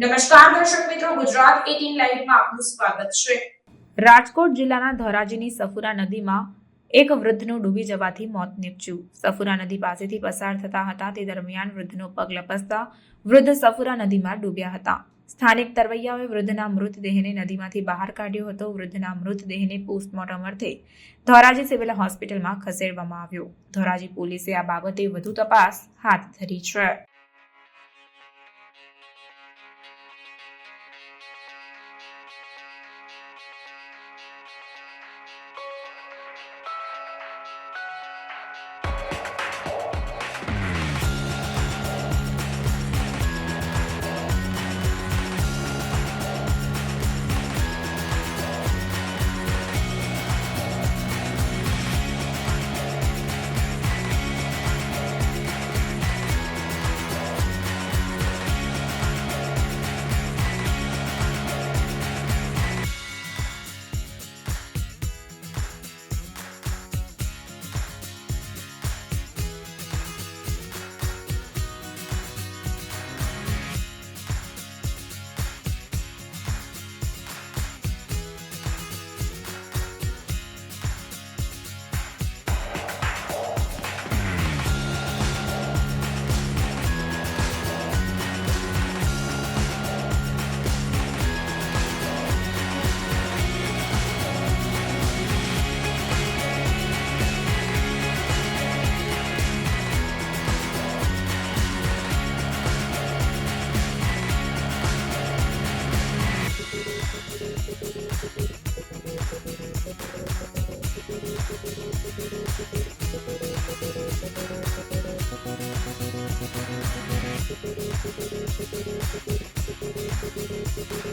નમસ્કાર દર્શક મિત્રો, ગુજરાત 18 લાઈવમાં આપનું સ્વાગત છે. રાજકોટ જિલ્લાના ધોરાજીની સફુરા નદીમાં એક વૃદ્ધનું ડૂબી જવાથી મોત નીપજ્યું. સફુરા નદી પાસેથી પસાર થતા હતા, તે દરમિયાન વૃદ્ધનો પગ લપસતા વૃદ્ધ સફુરા નદીમાં ડૂબ્યા હતા. સ્થાનિક તરવૈયાઓએ વૃદ્ધના મૃતદેહને નદીમાંથી બહાર કાઢ્યો હતો. વૃદ્ધના મૃતદેહને પોસ્ટમોર્ટમ અર્થે ધોરાજી સિવિલ હોસ્પિટલમાં ખસેડવામાં આવ્યો. ધોરાજી પોલીસે આ બાબતે વધુ તપાસ હાથ ધરી છે. Thank you.